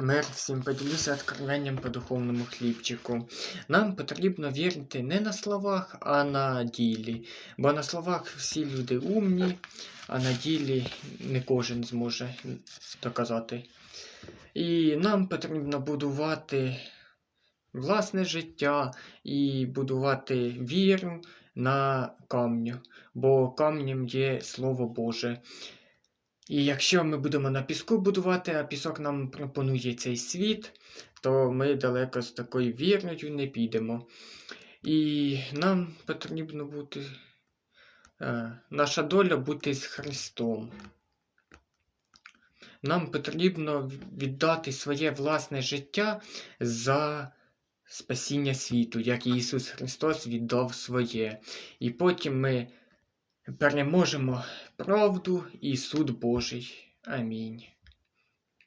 Мир всім поділюся откровенням по духовному хлібчику. Нам потрібно вірити не на словах, а на ділі. Бо на словах всі люди умні, а на ділі не кожен зможе доказати. І нам потрібно будувати власне життя і будувати віру на камню, бо камнем є Слово Боже. І якщо ми будемо на піску будувати, а пісок нам пропонує цей світ, то ми далеко з такою вірною не підемо. І нам потрібно бути, е, наша доля бути з Христом. Нам потрібно віддати своє власне життя за спасіння світу, як Ісус Христос віддав своє. І потім ми переможемо правду і суд Божий. Амінь.